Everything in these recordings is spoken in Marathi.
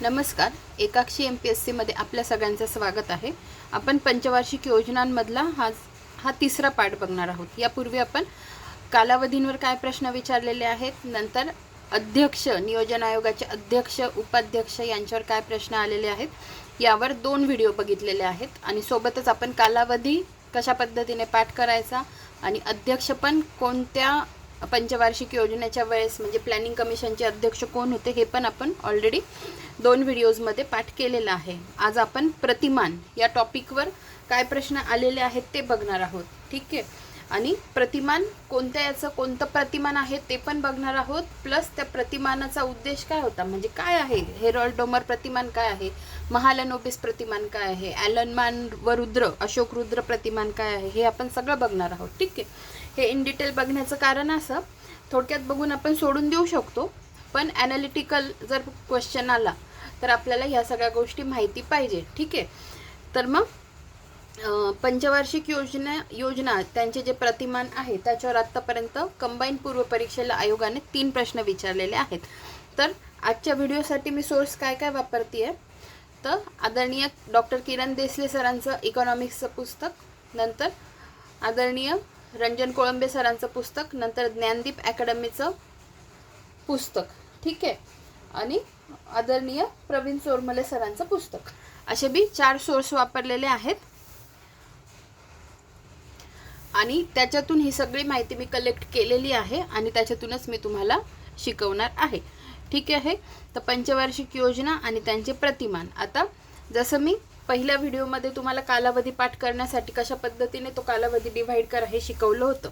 नमस्कार. एकाक्षी एम पी एस सीमध्ये आपल्या सगळ्यांचं स्वागत आहे. आपण पंचवार्षिक योजनांमधला हा हा तिसरा पाठ बघणार आहोत. यापूर्वी आपण कालावधींवर काय प्रश्न विचारलेले आहेत? नंतर अध्यक्ष नियोजन आयोगाचे अध्यक्ष उपाध्यक्ष यांच्यावर काय प्रश्न आलेले आहेत? यावर दोन व्हिडिओ बघितलेले आहेत आणि सोबतच आपण कालावधी कशा पद्धतीने पाठ करायचा आणि अध्यक्ष पण कोणत्या पंचवार्षिक योजनेच्या वेळेस म्हणजे प्लॅनिंग कमिशनचे अध्यक्ष कोण होते हे पण आपण ऑलरेडी दोन व्हिडिओजमध्ये पाठ केलेलं आहे. आज आपण प्रतिमान या टॉपिकवर काय प्रश्न आलेले आहेत ते बघणार आहोत. ठीक आहे? आणि प्रतिमान कोणत्या याचं कोणतं प्रतिमान आहे ते पण बघणार आहोत. प्लस त्या प्रतिमानाचा उद्देश काय होता? म्हणजे काय आहे? हेरॉल्ड डोमर प्रतिमान काय आहे? महालनोबिस प्रतिमान काय आहे? ॲलनमान व रुद्र अशोक रुद्र प्रतिमान काय आहे? हे आपण सगळं बघणार आहोत. ठीक आहे? हे इन डिटेल बघण्याचं कारण असं थोडक्यात बघून आपण सोडून देऊ शकतो. पण ॲनालिटिकल जर क्वेश्चन आला तर आपल्याला ह्या सगळ्या गोष्टी माहिती पाहिजे ठीक आहे? तर मग पंचवार्षिक योजना योजना त्यांचे जे प्रतिमान आहे त्याच्यावर आत्तापर्यंत कंबाईन पूर्व परीक्षेला आयोगाने तीन प्रश्न विचारलेले आहेत. तर आजच्या व्हिडिओसाठी मी सोर्स काय काय वापरते आहे तर आदरणीय डॉक्टर किरण देसले सरांचं इकॉनॉमिक्सचं पुस्तक नंतर आदरणीय रंजन कोळंबे सरांचं पुस्तक नंतर ज्ञानदीप अकॅडमीचं पुस्तक. ठीक आहे? आणि आदरणीय प्रवीण चोरमले सरांचं पुस्तक. असे बी चार सोर्स वापरलेले आहेत. आणि त्याच्यातून ही सगळी माहिती मी कलेक्ट केलेली आहे आणि त्याच्यातूनच मी तुम्हाला शिकवणार आहे. ठीक आहे? तर पंचवार्षिक योजना आणि त्यांचे प्रतिमान. आता जसं मी पहिल्या व्हिडिओमध्ये तुम्हाला कालावधी पाठ करण्यासाठी कशा पद्धतीने तो कालावधी डिव्हाइड करा हे शिकवलं होतं.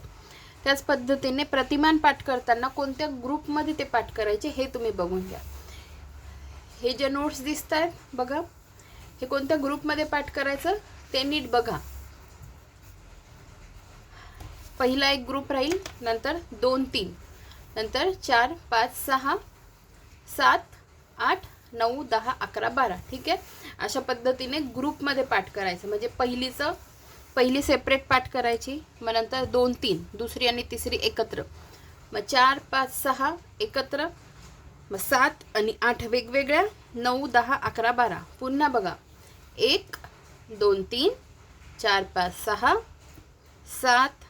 त्याच पद्धतीने प्रतिमान पाठ करताना कोणत्या ग्रुपमध्ये ते पाठ करायचे हे तुम्ही बघून घ्या. हे जे नोट्स दिसत आहेत बघा. हे कोणत्या ग्रुपमध्ये पाठ करायचं ते नीट बघा. पहिला एक ग्रुप राहील नंतर दोन तीन. नंतर चार पाच सहा सात आठ नऊ दहा अकरा बारा ठीक आहे? अशा पद्धतीने ग्रुपमध्ये पाठ करायचं. म्हणजे पहिलीचं पहिली सेपरेट पाठ करायची मग नंतर दोन तीन दुसरी आणि तिसरी एकत्र. मग चार पाच सहा एकत्र. मग सात आणि आठ वेगवेगळ्या. नऊ दहा अकरा बारा. पुन्हा बघा. एक दोन तीन चार पाच सहा सात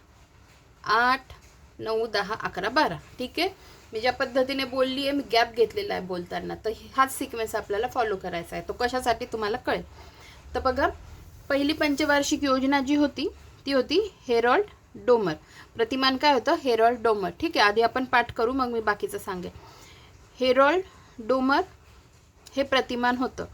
आठ नऊ दहा अकरा बारा. ठीक आहे? मी ज्या पद्धतीने बोलली आहे मी गॅप घेतलेला आहे बोलताना. तर हाच सिक्वेन्स आपल्याला फॉलो करायचा आहे. तो कशासाठी तुम्हाला कळेल. तर बघा पहिली पंचवार्षिक योजना जी होती ती होती हेरॉल्ड डोमर. प्रतिमान काय होतं? Harrod Domar. ठीक आहे आधी आपण पाठ करू मग मी बाकीचं सांगेन. हेरॉल्ड डोमर हे प्रतिमान होतं.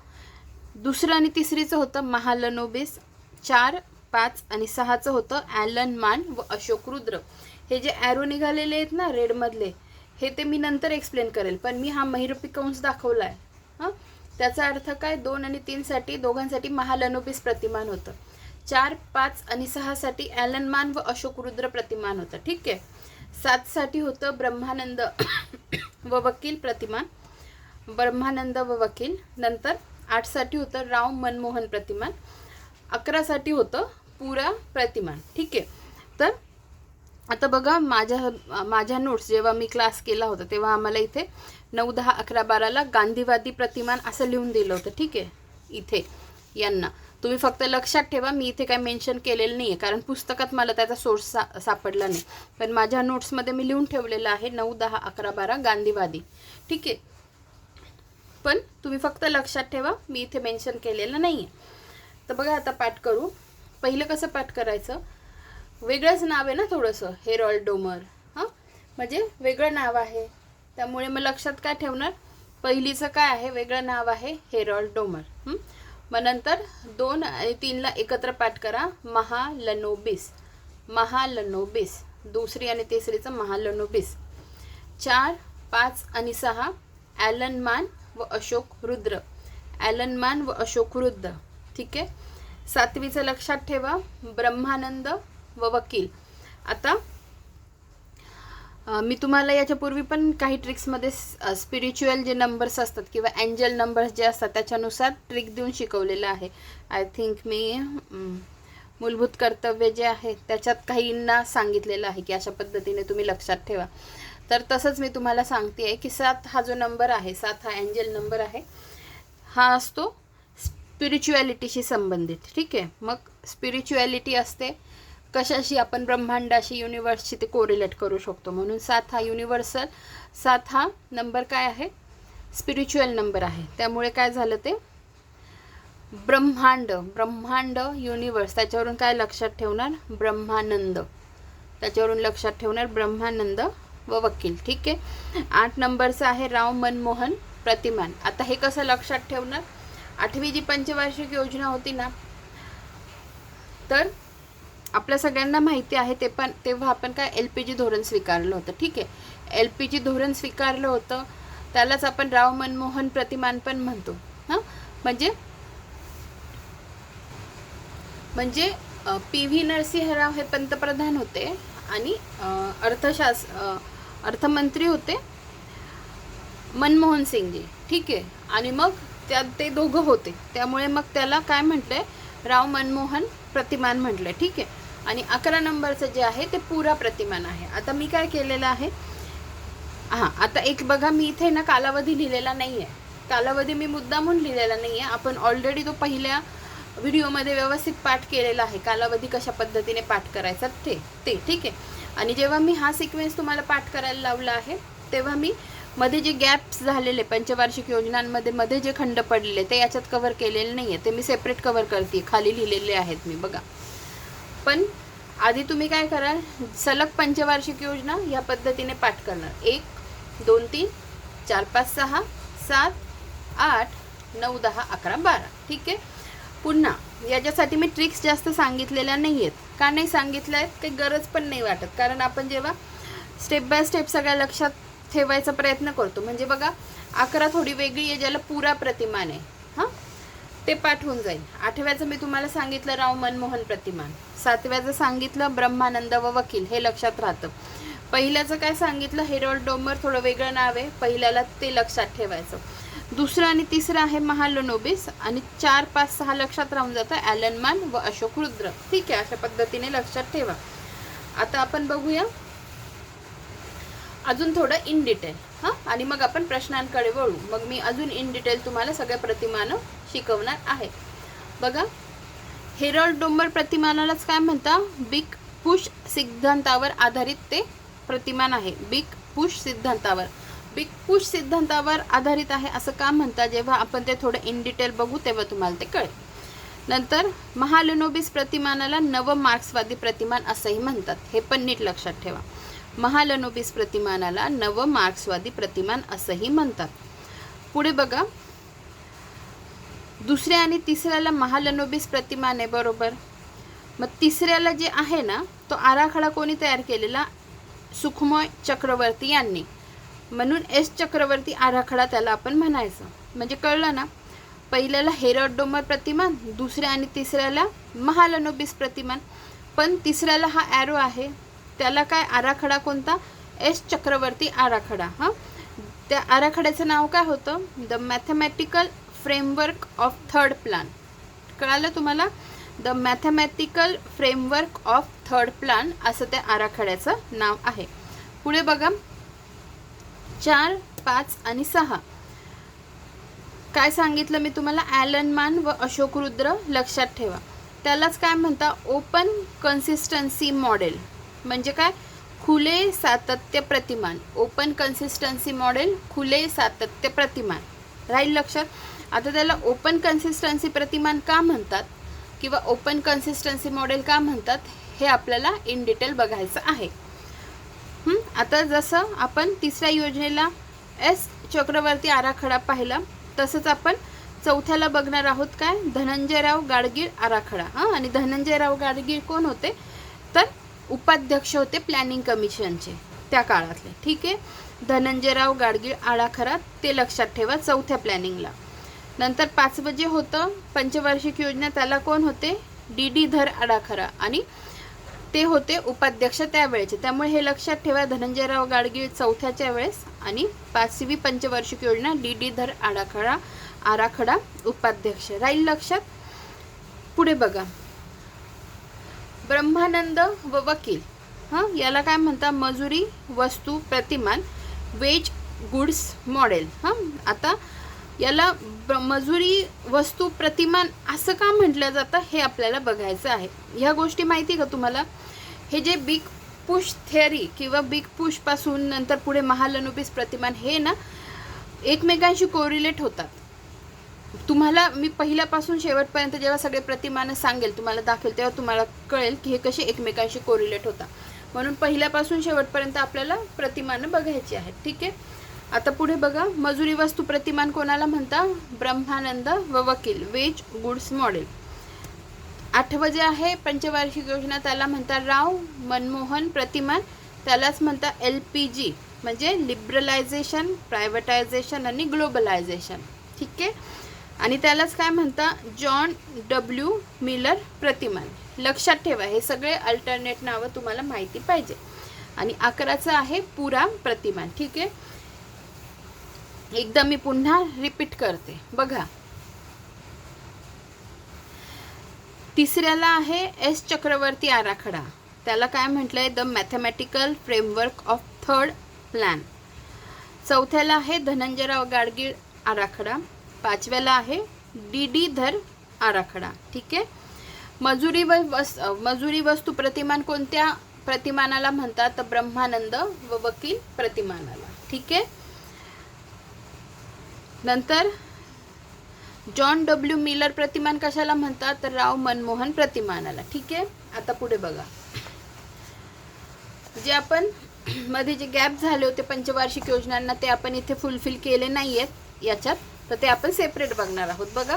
दुसरं आणि तिसरीचं होतं महालनोबिस. चार पाच आणि सहाचं होतं ॲलन मान व अशोक रुद्र. हे जे ॲरो निघालेले आहेत ना रेडमधले हे ते मी नंतर एक्सप्लेन करेल पण मी हा महिरपी कंस दाखवला आहे हां? त्याचा अर्थ काय? दोन आणि तीनसाठी दोघांसाठी महालनोबीस प्रतिमान होतं. चार पाच आणि सहासाठी ॲलनमान व अशोक रुद्र प्रतिमान होतं. ठीक आहे? सातसाठी होतं ब्रह्मानंद व वकील प्रतिमान. ब्रह्मानंद व वकील. नंतर आठसाठी होतं राव मनमोहन प्रतिमान. अकरासाठी होतं पुरा प्रतिमान. ठीक आहे? तर आता बघा माझ्या माझ्या नोट्स जेव्हा मी क्लास केला होता तेव्हा आम्हाला इथे नऊ दहा अकरा बाराला गांधीवादी प्रतिमान असं लिहून दिलं होतं ठीक आहे? इथे यांना. तुम्ही फक्त लक्षात ठेवा मी इथे काय मेन्शन केलेलं नाही आहे कारण पुस्तकात मला त्याचा सोर्स सा सापडला नाही. पण माझ्या नोट्समध्ये मी लिहून ठेवलेलं आहे नऊ दहा अकरा बारा गांधीवादी. ठीक आहे? पण तुम्ही फक्त लक्षात ठेवा मी इथे मेन्शन केलेलं नाही आहे तर बघा आता पाठ करू. पहिलं कसं पाठ करायचं? वेगळंच नाव आहे ना थोडंसं हेरॉल्ड डोमर. हां? म्हणजे वेगळं नाव आहे. त्यामुळे मग लक्षात काय ठेवणार? पहिलीचं काय आहे? वेगळं नाव आहे हेरॉल्ड डोमर. मग नंतर दोन आणि तीनला एकत्र पाठ करा. महालनोबिस. महालनोबिस. दुसरी आणि तिसरीचं महालनोबिस. चार पाच आणि सहा ॲलन मान व अशोक रुद्र. ॲलन मान व अशोक रुद्र. ठीक आहे? सातवीचं लक्षात ठेवा. ब्रह्मानंद व वकील. आता मी तुम्हाला याच्यापूर्वी पण काही ट्रिक्समध्ये स्पिरिच्युअल जे नंबर्स असतात किंवा अँजल नंबर्स जे असतात त्याच्यानुसार ट्रिक देऊन शिकवलेलं आहे. आय थिंक मी मूलभूत कर्तव्य जे आहे त्याच्यात काहींना सांगितलेलं आहे की अशा पद्धतीने तुम्ही लक्षात ठेवा. तर तसंच मी तुम्हाला सांगते आहे की सात हा जो नंबर आहे सात हा अँजल नंबर आहे हा असतो स्पिरिच्युॲलिटीशी संबंधित. ठीक आहे? मग स्पिरिच्युॲलिटी असते कशाशी आपण ब्रह्मांडाशी युनिवर्सशी ते कोरिलेट करू शकतो? म्हणून सात हा युनिव्हर्सल सात हा नंबर काय आहे? स्पिरिच्युअल नंबर आहे. त्यामुळे काय झालं ते? ब्रह्मांड ब्रह्मांड युनिवर्स त्याच्यावरून काय लक्षात ठेवणार? ब्रह्मानंद. त्याच्यावरून लक्षात ठेवणार ब्रह्मानंद व वकील. ठीक आहे? आठ नंबरचं आहे राव मनमोहन प्रतिमान. आता हे कसं लक्षात ठेवणार? आठवी जी पंचवार्षिक योजना होती ना तर आपल्या सगळ्यांना माहिती आहे ते पण तेव्हा आपण काय एल पी जी धोरण स्वीकारलं होतं. ठीक आहे? एल पी जी धोरण स्वीकारलं होतं त्यालाच आपण राव मनमोहन प्रतिमान पण म्हणतो. हां? म्हणजे म्हणजे पी व्ही नरसिंहराव हे पंतप्रधान होते आणि अर्थशास अर्थमंत्री होते मनमोहन सिंगजी. ठीक आहे? आणि मग त्यात ते दोघं होते. त्यामुळे मग त्याला काय म्हटलंय? राव मनमोहन प्रतिमान म्हटलंय. ठीक आहे? आणि अकरा नंबरचं जे आहे ते पुरा प्रतिमान आहे. आता मी काय केलेलं आहे? हां आता एक बघा मी इथे ना कालावधी लिहिलेला नाही आहे कालावधी मी मुद्दामून लिहिलेला नाही आहे आपण ऑलरेडी तो पहिल्या व्हिडिओमध्ये व्यवस्थित पाठ केलेला आहे. कालावधी कशा पद्धतीने पाठ करायचा ते ते ठीक आहे? आणि जेव्हा मी हा सिक्वेन्स तुम्हाला पाठ करायला लावला आहे तेव्हा मी मध्ये जे गॅप्स झालेले पंचवार्षिक योजनांमध्ये मध्ये जे खंड पडलेले ते याच्यात कव्हर केलेले नाही आहे ते मी सेपरेट कव्हर करते खाली लिहिलेले आहेत मी बघा. पण आधी तुम्ही काय कराल? सलग पंचवार्षिक योजना या पद्धतीने पाठ करणार. एक दोन तीन चार पाच सहा सात आठ नऊ दहा अकरा बारा. ठीक आहे? पुन्हा याच्यासाठी मी ट्रिक्स जास्त सांगितलेल्या नाही आहेत का नाही सांगितल्या आहेत? काही गरज पण नाही वाटत. कारण आपण जेव्हा स्टेप बाय स्टेप सगळ्या लक्षात ठेवायचा प्रयत्न करतो. म्हणजे बघा अकरा थोडी वेगळी आहे ज्याला पुरा प्रतिमान आहे. ते पाठवून जाईल. आठव्याचं मी तुम्हाला सांगितलं राव मनमोहन प्रतिमान सातव्याचं सांगितलं ब्रह्मानंद व वकील हे लक्षात राहतं. पहिल्याचं काय सांगितलं? हेरोल्ड डोमर थोडं वेगळं नाव आहे. पहिल्याला ते लक्षात ठेवायचं. दुसरं आणि तिसरं आहे महालोनोबिस आणि चार पाच सहा लक्षात राहून जातं ॲलनमान व अशोक रुद्र. ठीक आहे अशा पद्धतीने लक्षात ठेवा. आता आपण बघूया. अजून थोडं इन डिटेल हां आणि मग आपण प्रश्नांकडे वळू. मग मी अजून इन डिटेल तुम्हाला सगळ्या प्रतिमानं शिकवणार आहे. बघा हेरॉल्ड डोंबर प्रतिमानालाच काय म्हणता? बिग पुश सिद्धांतावर आधारित ते प्रतिमान आहे. बिग पुश सिद्धांतावर. बिग पुश सिद्धांतावर आधारित आहे असं का म्हणता? जेव्हा आपण ते थोडं इन डिटेल बघू तेव्हा तुम्हाला ते कळेल. नंतर महालनोबिस प्रतिमानाला नव मार्क्सवादी प्रतिमान असंही म्हणतात. हे पण नीट लक्षात ठेवा. महालनोबिस प्रतिमानाला नव मार्क्सवादी प्रतिमान असंही म्हणतात. पुढे बघा. दुसऱ्या आणि तिसऱ्याला महालनोबिस प्रतिमान आहे बरोबर. मग तिसऱ्याला जे आहे ना तो आराखडा कोणी तयार केलेला? सुखमय चक्रवर्ती यांनी. म्हणून एस चक्रवर्ती आराखडा त्याला आपण म्हणायचं. म्हणजे कळलं ना? पहिल्याला हेरड डोमर प्रतिमान दुसऱ्या आणि तिसऱ्याला महालनोबिस प्रतिमान. पण तिसऱ्याला हा ॲरो आहे. त्याला काय? आराखडा कोणता? एस चक्रवर्ती आराखडा हां? त्या आराखड्याचं नाव काय होतं? The mathematical framework of third plan कळालं तुम्हाला? The mathematical framework of third plan असं त्या आराखड्याचं नाव आहे. पुढे बघा. चार पाच आणि सहा. काय सांगितलं मी तुम्हाला? ॲलन मान व अशोक रुद्र लक्षात ठेवा. त्यालाच काय म्हणता? ओपन कन्सिस्टन्सी मॉडेल म्हणजे काय? खुले सातत्य प्रतिमान. ओपन कन्सिस्टन्सी मॉडेल खुले सातत्य प्रतिमान. राहील लक्षात? आता त्याला ओपन कन्सिस्टन्सी प्रतिमान का म्हणतात? किंवा ओपन कन्सिस्टन्सी मॉडेल का म्हणतात? हे आपल्याला इन डिटेल बघायचं आहे. आता जसं आपण तिसऱ्या योजनेला एस चक्रवर्ती आराखडा पाहिला तसंच आपण चौथ्याला बघणार आहोत काय? धनंजयराव गाडगीळ आराखडा. हां? आणि धनंजयराव गाडगीळ कोण होते? तर उपाध्यक्ष होते प्लॅनिंग कमिशनचे त्या काळातले. ठीक आहे? धनंजयराव गाडगीळ आडाखरा ते लक्षात ठेवा चौथ्या प्लॅनिंगला नंतर पाचवं जे होतं पंचवार्षिक योजना त्याला कोण होते? डी डी धर आडाखरा आणि ते होते उपाध्यक्ष त्यावेळेचे. त्यामुळे हे लक्षात ठेवा धनंजयराव गाडगीळ चौथ्याच्या वेळेस आणि पाचवी पंचवार्षिक योजना डी डी धर आडाखडा आराखडा उपाध्यक्ष. राहील लक्षात? पुढे बघा. ब्रह्मानंद व वकील. हां? याला काय म्हणतात? मजुरी वस्तू प्रतिमान वेज गुड्स मॉडेल. हां? आता याला मजुरी वस्तू प्रतिमान असं का म्हटलं जातं हे आपल्याला बघायचं आहे. ह्या गोष्टी माहिती का तुम्हाला? हे जे बिग पुश थेअरी किंवा बिग पुशपासून नंतर पुढे महालनुपीस प्रतिमान हे ना एकमेकांशी कोरिलेट होतात. तुम्हाला मी पहिल्यापासून शेवटपर्यंत जेव्हा सगळे प्रतिमानं सांगेल तुम्हाला दाखवेल तेव्हा तुम्हाला कळेल की हे कसे एकमेकांशी कोरिलेट होता म्हणून पहिल्यापासून शेवटपर्यंत आपल्याला प्रतिमानं बघायची आहेत ठीक आहे? आता पुढे बघा मजुरी वस्तू प्रतिमान कोणाला म्हणता? ब्रह्मानंद व वकील वेज गुड्स मॉडेल. आठवं जे आहे पंचवार्षिक योजना त्याला म्हणतात राव मनमोहन प्रतिमान त्यालाच म्हणता एल पी जी म्हणजे लिबरलायझेशन प्रायव्हेटायझेशन आणि ग्लोबलायझेशन ठीक आहे? आणि त्यालाच काय म्हणता? जॉन डब्ल्यू मिलर प्रतिमान. लक्षात ठेवा हे सगळे अल्टरनेट नावं तुम्हाला माहिती पाहिजे. आणि अकराचं आहे पुरा प्रतिमान ठीक आहे? एकदा मी पुन्हा रिपीट करते. बघा. तिसऱ्याला आहे एस चक्रवर्ती आराखडा. त्याला काय म्हटलंय? The mathematical framework of third plan चौथ्याला आहे धनंजयराव गाडगीळ आराखडा. पाचव्याला आहे. डी डी धर आराखडा. ठीक आहे? मजुरी व वस मजुरी वस्तू प्रतिमान कोणत्या प्रतिमानाला म्हणतात? तर ब्रह्मानंद व वकील प्रतिमानाला. ठीक आहे? नंतर जॉन डब्ल्यू मिलर प्रतिमान कशाला म्हणतात? तर राव मनमोहन प्रतिमानाला. ठीक आहे? आता पुढे बघा. जे आपण मध्ये जे गॅप झाले होते पंचवार्षिक योजनांना ते आपण इथे फुलफिल केले नाही आहेत याच्यात तर ते आपण सेपरेट बघणार आहोत. बघा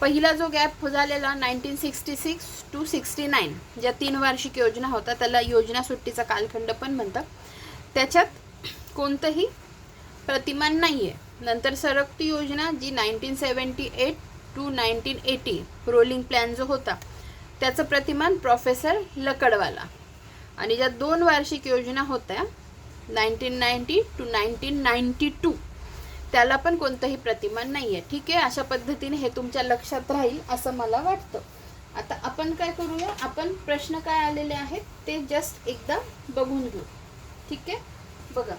पहिला जो गॅप झालेला nineteen sixty six to sixty nine ज्या तीन वार्षिक योजना होता त्याला योजना सुट्टीचा कालखंड पण म्हणतात. त्याच्यात कोणतंही प्रतिमान नाही आहे नंतर सरकती योजना जी nineteen seventy eight to nineteen eighty rolling plan जो होता त्याचं प्रतिमान प्रोफेसर लकडवाला. आणि ज्या दोन वार्षिक योजना होत्या nineteen ninety to nineteen ninety two त्याला पण कोणतंही प्रतिमान नाही आहे ठीक आहे? अशा पद्धतीने हे तुमच्या लक्षात राहील असं मला वाटतं. आता आपण काय करूया? आपण प्रश्न काय आलेले आहेत ते जस्ट एकदा बघून घेऊ. ठीक आहे? बघा.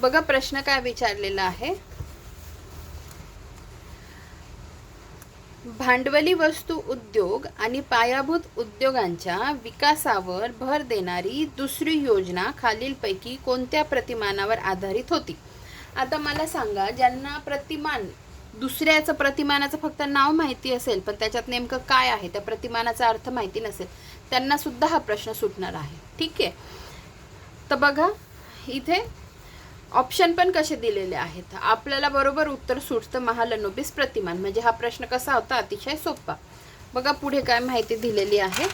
बघा प्रश्न काय विचारलेला आहे. भांडवली वस्तू उद्योग आणि पायाभूत उद्योगांच्या विकासावर भर देणारी दुसरी योजना खालीलपैकी कोणत्या प्रतिमानावर आधारित होती? आता मला सांगा ज्यांना प्रतिमान दुसऱ्याचं प्रतिमानाचं फक्त नाव माहिती असेल पण त्याच्यात नेमकं काय आहे त्या प्रतिमानाचा अर्थ माहिती नसेल त्यांना सुद्धा हा प्रश्न सुटणार आहे. ठीक आहे? तर बघा इथे ऑप्शन पण कसे दिलेले आहेत? आपल्याला बरोबर उत्तर सुटतं महालनोबिस प्रतिमान. म्हणजे हा प्रश्न कसा होता? अतिशय सोपा. बघा पुढे काय माहिती दिलेली आहे.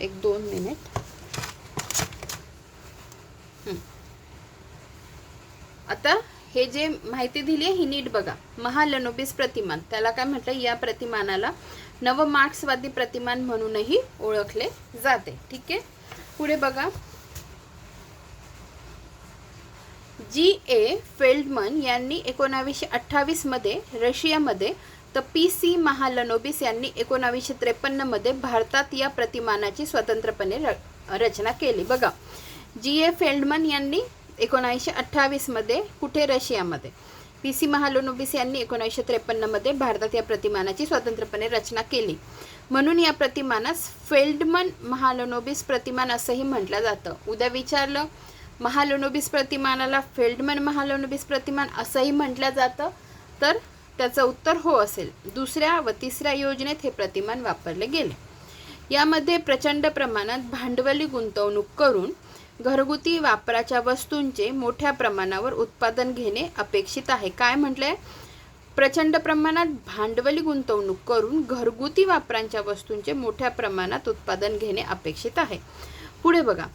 एक दोन मिनिट. आता हे जे माहिती दिली आहे ही नीट बघा. महालनोबिस प्रतिमान. त्याला काय म्हटलं? या प्रतिमानाला नव मार्क्सवादी प्रतिमान म्हणूनही ओळखले जाते. ठीक आहे? पुढे बघा. जी. ए. फेल्डमन यांनी एकोणावीसशे अठ्ठावीसमध्ये रशियामध्ये तर पी. सी. महालनोबिस यांनी एकोणावीसशे त्रेपन्नमध्ये भारतात या प्रतिमानाची स्वतंत्रपणे र रचना केली. बघा. जी. ए. फेल्डमन यांनी एकोणावीसशे अठ्ठावीसमध्ये कुठे रशियामध्ये? पी सी महालोनोबिस यांनी एकोणीसशे त्रेपन्नमध्ये भारतात या प्रतिमानाची स्वतंत्रपणे रचना केली. म्हणून या प्रतिमानास फेल्डमन महालोनोबिस प्रतिमान असंही म्हटलं जातं. उद्या विचारलं महालोनोबिस प्रतिमानाला फेल्डमन महालोनोबिस प्रतिमान असंही म्हटलं जातं? तर त्याचं उत्तर हो असेल. दुसऱ्या व तिसऱ्या योजनेत हे प्रतिमान वापरले गेले. यामध्ये प्रचंड प्रमाणात भांडवली गुंतवणूक करून घरगुती वापराच्या वस्तूंचे मोठ्या प्रमाणावर उत्पादन घेणे अपेक्षित आहे. काय म्हटलंय? प्रचंड प्रमाणात भांडवली गुंतवणूक करून घरगुती वापरांच्या वस्तूंचे मोठ्या प्रमाणात उत्पादन घेणे अपेक्षित आहे. पुढे बघा.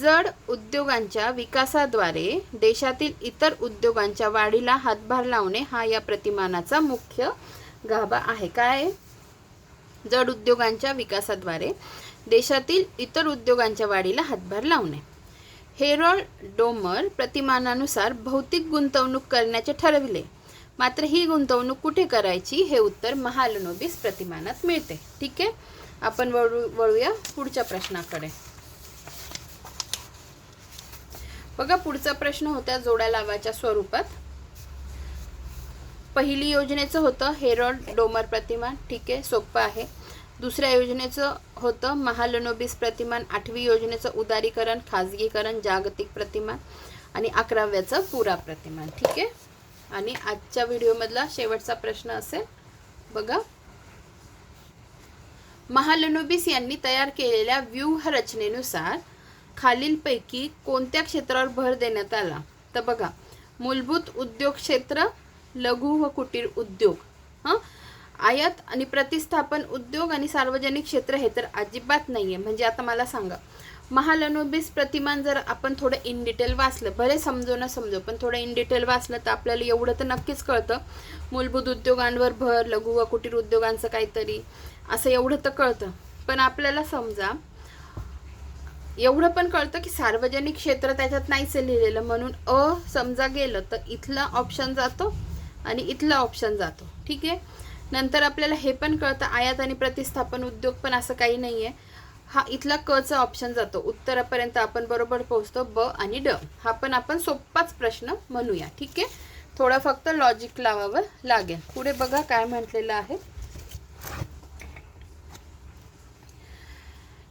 जड उद्योगांच्या विकासाद्वारे देशातील इतर उद्योगांच्या वाढीला हातभार लावणे हा या प्रतिमानाचा मुख्य गाभा आहे. काय? जड उद्योगांच्या विकासाद्वारे देशातील इतर उद्योगांच्या वाढीला हातभार लावणे. हेरोल्ड डोमर प्रतिमानानुसार भौतिक गुंतवणूक करण्याचे ठरविले. मात्र ही गुंतवणूक कुठे करायची हे उत्तर महालनोबिस प्रतिमानात मिळते. ठीक आहे? आपण वळू वळूया पुढच्या प्रश्नाकडे. बघा पुढचा प्रश्न होता जोड्या लावाच्या स्वरूपात. पहिली योजनेचं होतं हेरॉड डोमर प्रतिमान. ठीक आहे सोपं आहे. दुसऱ्या योजनेचं होतं. महालनोबिस प्रतिमान आठवी योजनेचं उदारीकरण खाजगीकरण जागतिक प्रतिमान आणि अकराव्याचं पुरा प्रतिमान. ठीक आहे? आणि आजच्या व्हिडिओमधला शेवटचा प्रश्न असेल बघा. महालनोबिस यांनी तयार केलेल्या व्यूहरचनेनुसार खालीलपैकी कोणत्या क्षेत्रावर भर देण्यात आला? तर बघा मूलभूत उद्योग क्षेत्र लघु व कुटीर उद्योग. हां? आयात आणि प्रतिस्थापन उद्योग आणि सार्वजनिक क्षेत्र हे तर अजिबात नाही आहे म्हणजे आता मला सांगा महालनोबिस प्रतिमान जर आपण थोडं इन डिटेल वाचलं भले समजो ना समजो पण थोडं इन डिटेल वाचलं तर आपल्याला एवढं तर नक्कीच कळतं. मूलभूत उद्योगांवर भर लघु व कुटीर उद्योगांचं काहीतरी असं एवढं तर कळतं. पण आपल्याला समजा एवढं पण कळतं की सार्वजनिक क्षेत्र त्याच्यात नाहीच लिहिलेलं. म्हणून अ समजा गेलं तर इथला ऑप्शन जातो आणि इथला ऑप्शन जातो. ठीक आहे? नंतर आपल्याला हे पण कळतं आयात आणि प्रतिस्थापन उद्योग पण असं काही नाही आहे हा इथला कचा ऑप्शन जातो. उत्तरापर्यंत आपण बरोबर पोहोचतो ब आणि ड. हा पण आपण सोप्पाच प्रश्न म्हणूया ठीक आहे? थोडा फक्त लॉजिक लावावं लागेल. पुढे बघा काय म्हटलेलं आहे.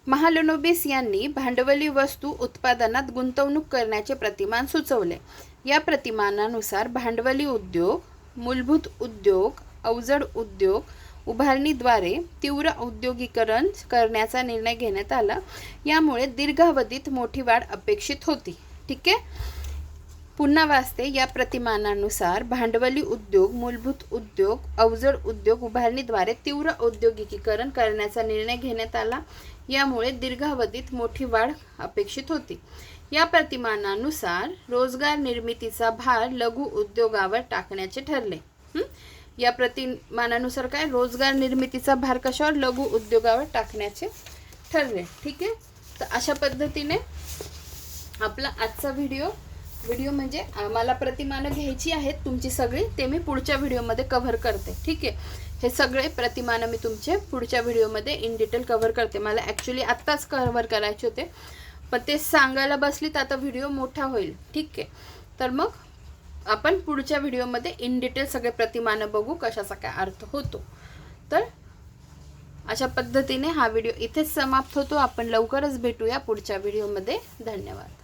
महालनोबिस यांनी भांडवली वस्तू उत्पादनात गुंतवणूक करण्याचे प्रतिमान सुचवले. या प्रतिमानानुसार भांडवली उद्योग मूलभूत उद्योग अवजड उद्योग उभारणीद्वारे तीव्र औद्योगिकरण करण्याचा निर्णय घेण्यात आला. यामुळे दीर्घावधीत मोठी वाढ अपेक्षित होती. ठीक आहे? पुन्हा वाचते. या प्रतिमानानुसार भांडवली उद्योग मूलभूत उद्योग अवजड उद्योग उभारणीद्वारे तीव्र औद्योगिकीकरण करण्याचा निर्णय घेण्यात आला. यामुळे दीर्घावधीत मोठी वाढ अपेक्षित होती. या प्रतिमानानुसार रोजगार निर्मितीचा भार लघु उद्योगावर टाकण्याचे ठरले. या प्रतिमानानुसार काय? रोजगार निर्मितीचा भार कशावर? लघु उद्योगावर टाकण्याचे ठरले. ठीक आहे? तर अशा पद्धतीने आपला आजचा व्हिडिओ व्हिडिओ म्हणजे मला प्रतिमानं घ्यायची आहेत तुमची सगळी ते मी पुढच्या व्हिडिओमध्ये कव्हर करते. ठीक आहे? हे सगळे प्रतिमानं मी तुमचे पुढच्या व्हिडिओमध्ये इन डिटेल कव्हर करते. मला ॲक्च्युली आत्ताच कव्हर करायचे होते. पण ते सांगायला बसली तर आता व्हिडिओ मोठा होईल. ठीक आहे? तर मग आपण पुढच्या व्हिडिओमध्ये इन डिटेल सगळे प्रतिमानं बघू कशाचा काय अर्थ होतो. तर अशा पद्धतीने हा व्हिडिओ इथेच समाप्त होतो. आपण लवकरच भेटूया पुढच्या व्हिडिओमध्ये. धन्यवाद.